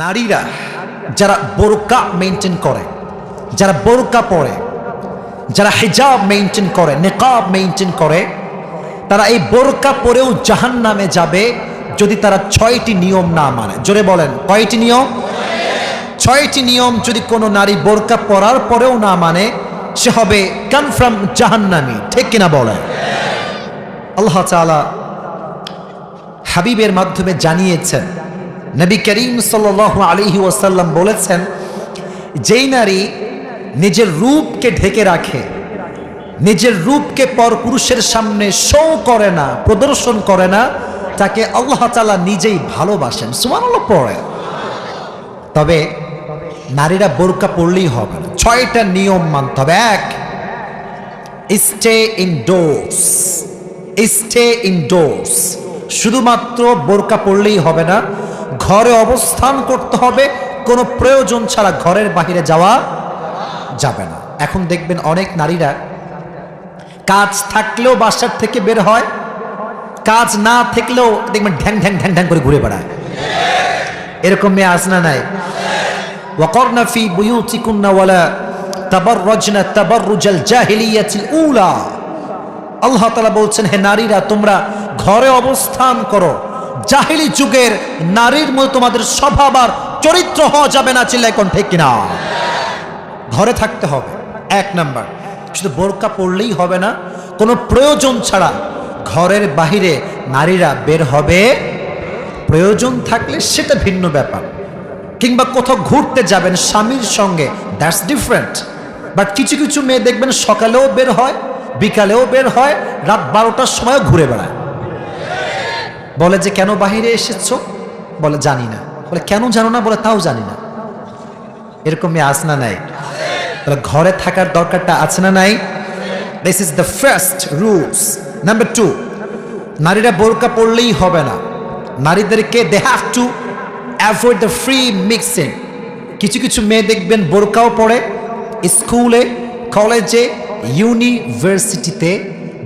নারীরা যারা বোরকা মেনটেন করে, যারা বোরকা পরে, যারা হিজাব মেনটেন করে, নেকাব মেনটেন করে, তারা এই বোরকা পরেও জাহান নামে যাবে যদি তারা ছয়টি নিয়ম না মানে। জোরে বলেন, কয়টি নিয়ম? ছয়টি নিয়ম যদি কোনো নারী বোরকা পরার পরেও না মানে সে হবে কনফার্ম জাহান্নামি, ঠিক কিনা বলেন? আল্লাহ তাআলা হাবিবের মাধ্যমে জানিয়েছেন নবী করিম সাল আলিহি ওয়াসাল্লাম বলেছেন, যেই নারী নিজের রূপকে ঢেকে রাখে, নিজের রূপকে পর পুরুষের সামনে শো করে না, প্রদর্শন করে না, তাকে আল্লাহ তালা নিজেই ভালোবাসেন। সুমান পড়ে। তবে নারীরা বোরকা পড়লেই হবে ছয়টা নিয়ম মানতে হবে। এক স্টে ইনডোর্স স্টে ইনডোর্স শুধুমাত্র বোরকা পড়লেই হবে না ঘরে অবস্থান করতে হবে, কোনো প্রয়োজন ছাড়া ঘরের বাহিরে যাওয়া যাবে না। এখন দেখবেন অনেক নারীরা কাজ থাকলেও বাসার থেকে বের হয়, কাজ না থাকলেও দেখবেন ঢ্যাং ঢ্যাং ঢ্যাং ঢ্যাং করে ঘুরে বেড়ায়। এরকম মেয়ে আসনা নাই? উলা। আল্লাহ বলছেন, হে নারীরা, তোমরা ঘরে অবস্থান করো জাহিলি যুগের নারীর মতো তোমাদের স্বভাব আর চরিত্র হওয়া যাবে না চিল্লা এখন ঠিক কিনা। ঘরে থাকতে হবে। এক নাম্বার, শুধু বোরকা পড়লেই হবে না, কোনো প্রয়োজন ছাড়া ঘরের বাহিরে নারীরা বের হবে। প্রয়োজন থাকলে সেটা ভিন্ন ব্যাপার। কিংবা কোথাও ঘুরতে যাবেন, স্বামীর সঙ্গে দ্যাটস ডিফারেন্ট বাট কিছু কিছু মেয়ে দেখবেন সকালেও বের হয়, বিকালেও বের হয়, রাত বারোটার সময়ও ঘুরে বেড়ায়। বলে যে, কেন বাহিরে এসেছ? বলে, জানি না। বলে, কেন জানো না? বলে, তাও জানি না। এরকম মেয়ে আস না নাই? তাহলে ঘরে থাকার দরকারটা আছে না নাই? This is the first rules number two নারীরা বোরকা পড়লেই হবে না। নারীদেরকে they have to avoid the free mixing কিছু কিছু মেয়ে দেখবেন বোরকাও পড়ে স্কুলে, কলেজে, ইউনিভার্সিটিতে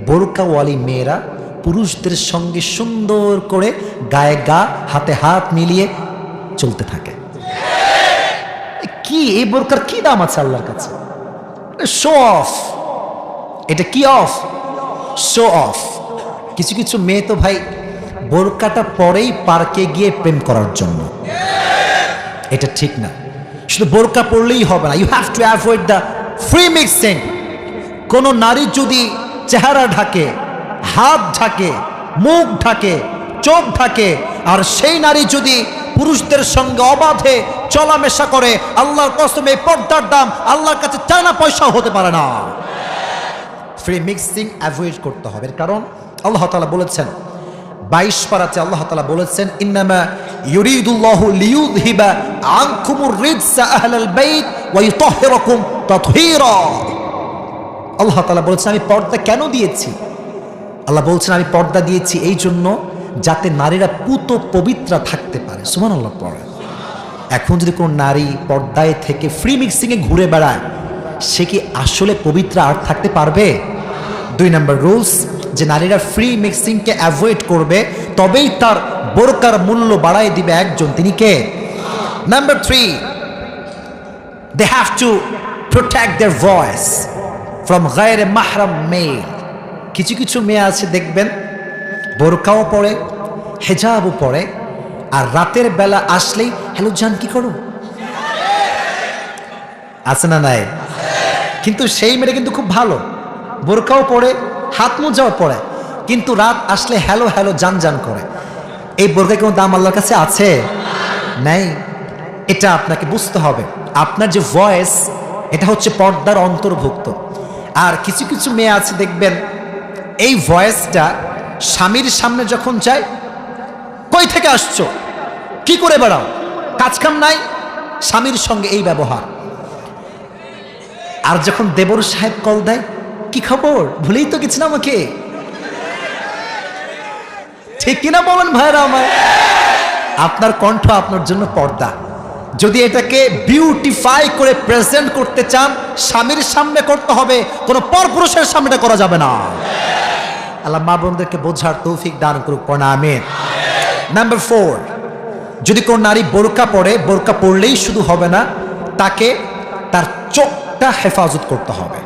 বোরকাওয়ালি মেয়েরা পুরুষদের সঙ্গে সুন্দর করে গায়ে গা, হাতে হাত মিলিয়ে চলতে থাকে। কি, এই বোরকার কি দাম আছে আল্লাহর কাছে? শো অফ এটা কি অফ শো অফ কিছু কিছু মেয়ে তো ভাই, বোরকাটা পরেই পার্কে গিয়ে প্রেম করার জন্য। এটা ঠিক না। শুধু বোরকা পড়লেই হবে না। You have to avoid the free mixing কোনো নারী যদি চেহারা ঢাকে হাত ঢাকে, মুখ ঢাকে, চোখ ঢাকে, আর সেই নারী যদি পুরুষদের সঙ্গে অবাধে চলামেশা করে, আল্লাহর কসমে পর্দার দাম আল্লাহর কাছে টানা পয়সাও হতে পারে না। ফ্রি মিক্সিং অ্যাভয়েড করতে হবে। কারণ আল্লাহ তালা বলেছেন, বাইশ পারাতে আল্লাহ তালা বলেছেন, ইন্নামা ইউরিদুল্লাহু লিয়ুযহিবা আনকুমুর রিজসা আহলাল বাইত ওয়া ইউতাহহিরাকুম তাতহীরা। আল্লাহ তালা বলেছেন, আমি পর্দা কেন দিয়েছি? আল্লাহ বলছেন, আমি পর্দা দিয়েছি এই জন্য যাতে নারীরা পুত পবিত্রা থাকতে পারে। সুমান আল্লাহ পড়ে। এখন যদি কোনো নারী পর্দায় থেকে ফ্রি মিক্সিংয়ে ঘুরে বেড়ায়, সে কি আসলে পবিত্র আর থাকতে পারবে? দুই নম্বর রুলস যে নারীরা ফ্রি মিক্সিংকে অ্যাভয়েড করবে, তবেই তার বোরকার মূল্য বাড়ায় দিবে একজন। তিনি কে? Number three they have to protect their voice from গায়ের মাহরাম মেয়ে কিছু কিছু মেয়ে আছে, দেখবেন, বোরকাও পড়ে হেজাবও পড়ে আর রাতের বেলা আসলেই, হ্যালো জান, কি করো? আছে না নাই? কিন্তু সেই মেয়েটা কিন্তু খুব ভালো। বোরকাও পড়ে হাত মোজাও পড়ে কিন্তু রাত আসলে হ্যালো হ্যালো, জান জান করে। এই বোরকা কোনো দাম আল্লাহর কাছে আছে? নাই। এটা আপনাকে বুঝতে হবে। আপনার যে ভয়েস এটা হচ্ছে পর্দার অন্তর্ভুক্ত। আর কিছু কিছু মেয়ে আছে, দেখবেন এই ভয়েসটা স্বামীর সামনে যখন যায়, কই থেকে আসছো? কি করে বেড়াও? কাজকাম নাই? স্বামীর সঙ্গে এই ব্যবহার। আর যখন দেবর সাহেব কল দেয়, কি খবর? ভুলেই তো গেছি না আমাকে। ঠিক কিনা বলেন ভাইরা আমার আপনার কণ্ঠ আপনার জন্য পর্দা। যদি এটাকে বিউটিফাই করে প্রেজেন্ট করতে চান, স্বামীর সামনে করতে হবে, কোনো পরপুরুষের সামনে করা যাবে না। আল্লাহ মা বোনদেরকে বোঝার তৌফিক দান করুক পড়া আমিন। নাম্বার ফোর যদি কোনো নারী বোরকা পরে, বোরকা পরলেই শুধু হবে না, তাকে তার চোখটা হেফাজত করতে হবে।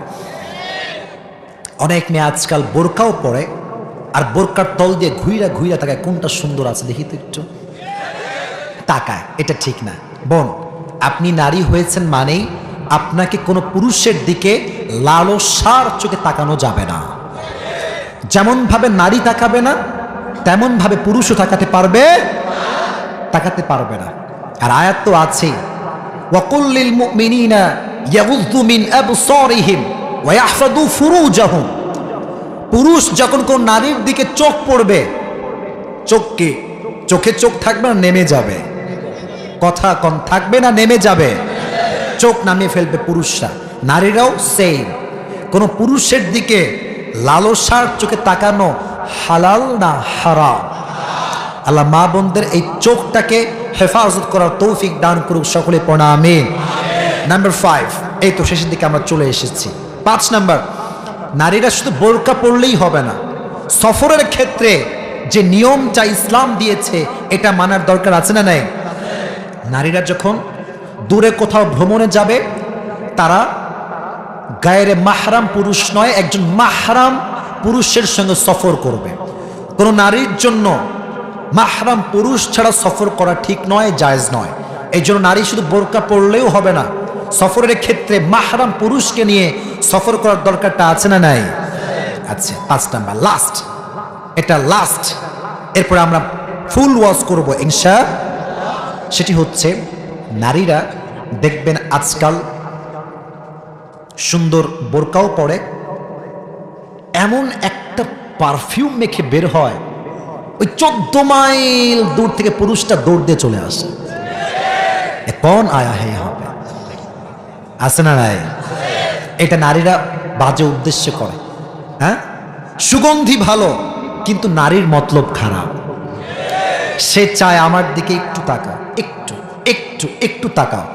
অনেক মেয়ে আজকাল বোরকাও পরে, আর বোরকার তল দিয়ে ঘুইরা ঘুইরা তাকায়, কোনটা সুন্দর আছে দেখি তো একটু। তাকায়, এটা ঠিক না। বোন, আপনি নারী হয়েছেন মানেই আপনাকে কোনো পুরুষের দিকে লালসার চোখে তাকানো যাবে না। যেমন ভাবে নারী তাকাবে না তেমন ভাবে পুরুষও তাকাতে পারবে তাকাতে পারবে না। আর আয়াত তো আছেই ওয়াকুল্লিল মুমিনিনা ইয়াগুযু মিন আবসারিহিম ওয়া ইয়াহফাযু ফুরুজাহুম। পুরুষ যখন কোন নারীর দিকে চোখ পড়বে, চোখকে, চোখে চোখ থাকবে না, নেমে যাবে। কথা কম থাকবে না, নেমে যাবে। চোখ নামিয়ে ফেলবে পুরুষরা। নারীরাও সেম কোন পুরুষের দিকে লালসার চোখে তাকানো হালাল না হারাম? আল্লাহ মা বোনদের এই চোখটাকে হেফাজত করার তৌফিক দান করুক সকলে প্রণামে নাম্বার ফাইভ এই তো শেষের দিকে আমরা চলে এসেছি। পাঁচ নাম্বার, নারীরা শুধু বোরকা পড়লেই হবে না। সফরের ক্ষেত্রে যে নিয়ম নিয়মটা ইসলাম দিয়েছে, এটা মানার দরকার আছে না নাই? নারীরা যখন দূরে কোথাও ভ্রমণে যাবে, তারা গায়ের মাহরাম পুরুষ নয়, একজন মাহরাম পুরুষের সঙ্গে সফর করবে। কোনো নারীর জন্য মাহরাম পুরুষ ছাড়া সফর করা ঠিক নয়, জায়জ নয়। এই জন্য নারী শুধু বোরকা পড়লেও হবে না। সফরের ক্ষেত্রে মাহরাম পুরুষকে নিয়ে সফর করার দরকারটা আছে না নাই? আচ্ছা পাঁচ নাম্বার লাস্ট এটা লাস্ট এরপরে আমরা ফুল ওয়াশ করব, ইনশা সেটি হচ্ছে নারীরা দেখবেন আজকাল সুন্দর বোরকাও পড়ে এমন একটা পারফিউম মেখে বের হয়, ওই চোদ্দ মাইল দূর থেকে পুরুষটা দৌড় দিয়ে চলে আসে। কোন আয়া হে হবে আসে না রায় এটা নারীরা বাজে উদ্দেশ্যে করে। হ্যাঁ? সুগন্ধি ভালো, কিন্তু নারীর মতলব খারাপ। সে চায় আমার দিকে একটু তাকা একটু একটু একটু তাকাও।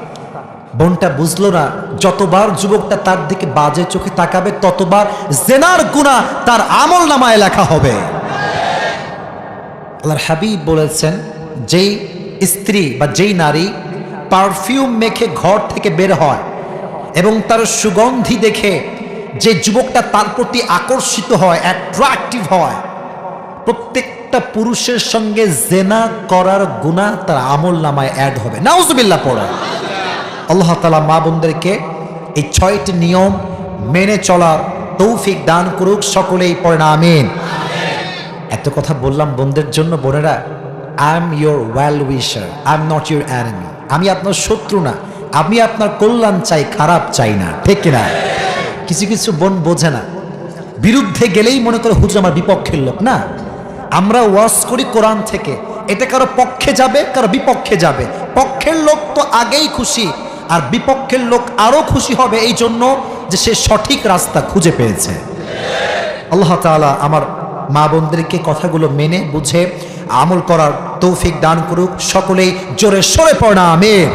বোনটা বুঝলো না, যতবার যুবকটা তার দিকে বাজে চোখে তাকাবে, ততবার জেনার গুণা তার আমল নামায় লেখা হবে। আল্লাহর হাবিব বলেছেন, যেই স্ত্রী বা যেই নারী পারফিউম মেখে ঘর থেকে বের হয় এবং তার সুগন্ধি দেখে যে যুবকটা তার প্রতি আকর্ষিত হয় অ্যাট্রাকটিভ হয়, প্রত্যেকটা পুরুষের সঙ্গে জেনা করার গুণা তার আমল নামায় অ্যাড হবে। নাউজুবিল্লাহ পড়া। আল্লাহ তালা মা বোনদেরকে এই ছয়টি নিয়ম মেনে চলার তৌফিক দান করুক সকলেই পড়ে না আমিন। এত কথা বললাম বোনদের জন্য বোনেরা I am your well wisher I am not your enemy আমি আপনার শত্রু না আমি আপনার কল্যাণ চাই খারাপ চাই না ঠিক কিনা? কিছু কিছু বোন বোঝে না। বিরুদ্ধে গেলেই মনে করে হুজুর আমার বিপক্ষের লোক না? আমরা ওয়াজ করি কোরআন থেকে। এটা কারও পক্ষে যাবে কারও বিপক্ষে যাবে। পক্ষের লোক তো আগেই খুশি। আর বিপক্ষের লোক আরও খুশি হবে এই জন্য যে সে সঠিক রাস্তা খুঁজে পেয়েছে। আল্লাহ তালা আমার মা বোনদেরকে কথাগুলো মেনে, বুঝে আমল করার তৌফিক দান করুক। সকলেই জোরে সরে পড়া আমিন।